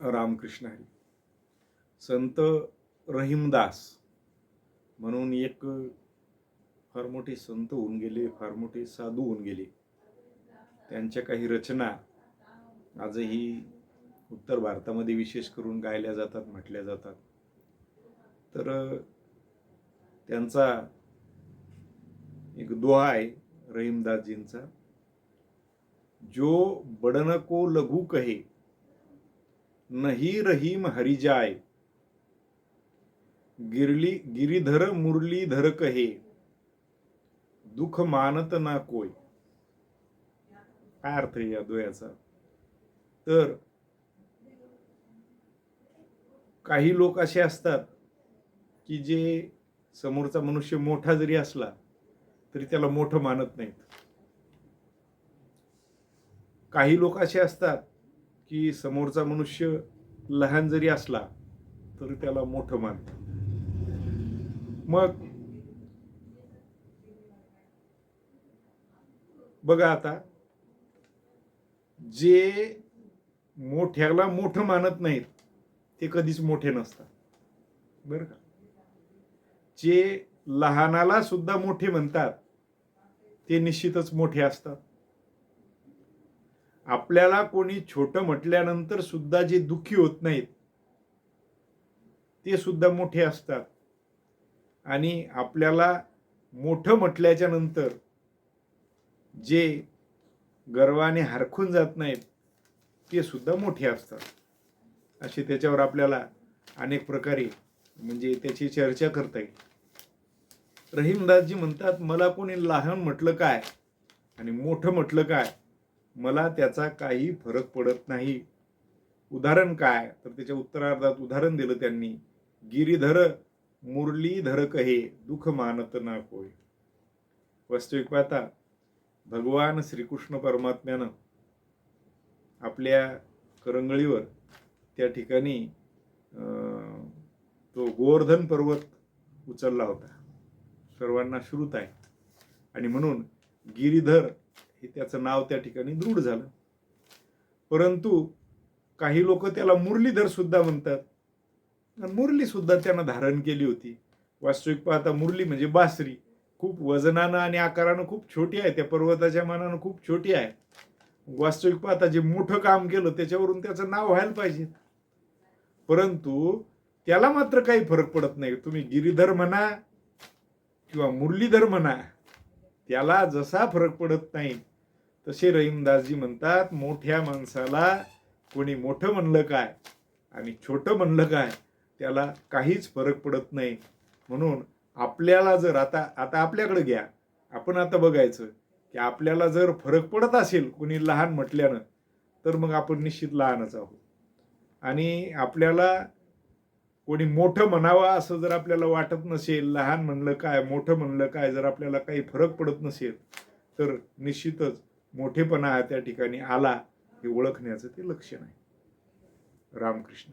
रामकृष्ण हरी संत रहीमदास म्हणून एक फार मोठे संत होऊन गेले फार मोठे साधू होऊन गेले. त्यांच्या काही रचना आजही उत्तर भारतामध्ये विशेष करून गायल्या जातात म्हटल्या जातात. तर त्यांचा एक दोहा आहे रहीमदासजींचा. जो बडनको लघु कहे नही रहीम हरिजाय। गिरली गिरिधर मुरलीधर कहे। दुःख मानत ना कोय। काय अर्थ आहे या दोयाचा तर काही लोक असे असतात की जे समोरचा मनुष्य मोठा जरी असला तरी त्याला मोठं मानत नाहीत. काही लोक असे असतात की समोरचा मनुष्य लहान जरी असला तरी त्याला मोठं मानतात मग बघा आता जे मोठ्याला मोठं मानत नाहीत ते कधीच मोठे नसतात. बरं का? जे लहानाला सुद्धा मोठे म्हणतात ते निश्चितच मोठे असतात. आपल्याला कोणी छोटं म्हटल्यानंतर सुद्धा जे दुःखी होत नाहीत ते सुद्धा मोठे असतात. आणि आपल्याला मोठं म्हटल्याच्या नंतर जे गर्वाने हरखून जात नाहीत ते सुद्धा मोठे असतात. असे त्याच्यावर आपल्याला अनेक प्रकारे म्हणजे त्याची चर्चा करता येईल. रहीमदासजी म्हणतात मला कोणी लहान म्हटलं काय आणि मोठं म्हटलं काय मला त्याचा काही फरक पडत नाही. उदाहरण काय? तर त्याच्या उत्तरार्धात उदाहरण दिलं त्यांनी. गिरीधर मुरलीधर कहे दुःख मानत ना होय वास्तविक पाहता भगवान श्रीकृष्ण परमात्म्यानं आपल्या करंगळीवर त्या ठिकाणी तो गोवर्धन पर्वत उचलला होता. सर्वांना श्रुत आहे. आणि म्हणून गिरीधर हे त्याचं नाव त्या ठिकाणी दृढ झालं. परंतु काही लोक त्याला मुरलीधर सुद्धा म्हणतात. मुरली सुद्धा त्यानं धारण केली होती. वास्तविक पाहता मुरली म्हणजे बासरी. खूप वजनानं आणि आकारानं खूप छोटी आहे. त्या पर्वताच्या मानानं खूप छोटी आहे. वास्तविक पाहता जे मोठं काम केलं त्याच्यावरून त्याचं नाव व्हायला पाहिजे. परंतु त्याला मात्र काही फरक पडत नाही. तुम्ही गिरीधर म्हणा किंवा मुरलीधर म्हणा त्याला जसा फरक पडत नाही तसे रहीमदासजी म्हणतात मोठ्या माणसाला कोणी मोठं म्हणलं काय आणि छोटं म्हणलं काय त्याला काहीच फरक पडत नाही. म्हणून आपल्याला जर आता आता आपल्याकडे घ्या. आपण आता बघायचं की आपल्याला जर फरक पडत असेल कोणी लहान म्हटल्यानं तर मग आपण निश्चित लहानच आहोत. आणि आपल्याला कोणी मोठं म्हणावं असं जर आपल्याला वाटत नसेल लहान म्हणलं काय मोठं म्हणलं काय जर आपल्याला काही फरक पडत नसेल तर निश्चितच मोठेपणा हा त्या ठिकाणी आला हे ओळखण्याचं ते लक्षण आहे रामकृष्ण.